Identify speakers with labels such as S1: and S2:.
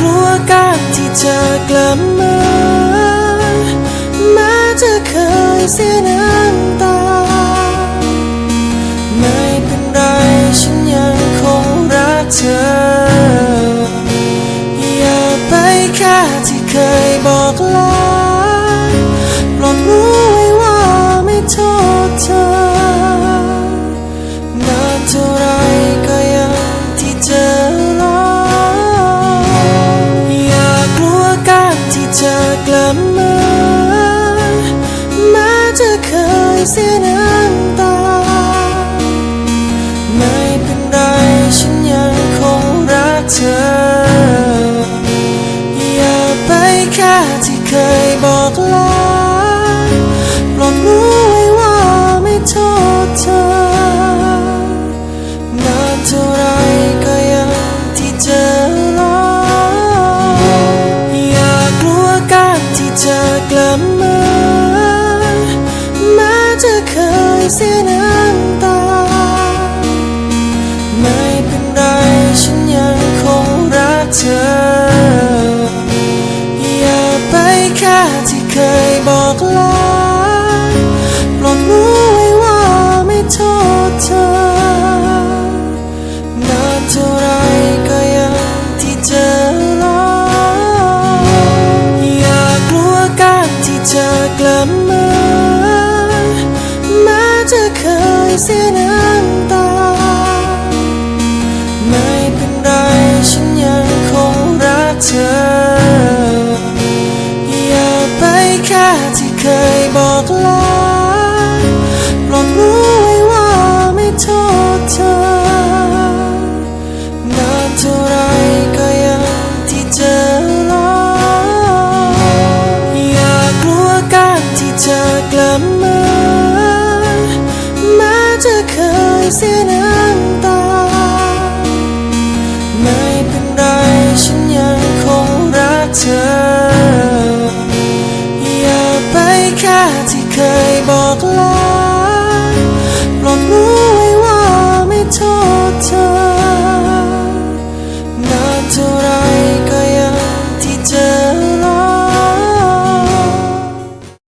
S1: กลัวการที่จะกลับมาแม้จะเคยเสียน้ เสียน้ำตา ไม่เป็นไรฉันยังคงรักเธอ อย่าไปแค่ที่เคยบอกลาโปรดรู้ไว้ว่าไม่โทษเธอนานเท่าไรก็ยังที่เจอรออย่ากลัวการที่จะกลับ เคยเสียน้ำตา ไม่เป็นไรฉันยังคงรักเธอ อย่าไปค่าที่เคยบอกลา เคยบอกลาโปรดรู้ไว้ว่าไม่โทษเธอนานเท่าไรก็ยังที่เจอรออย่ากลัวการที่จะกลับมาแม้จะเคยเสียน้ำตาไม่เป็นไรฉันยังคงรักเธอ เคยบอกแล้ว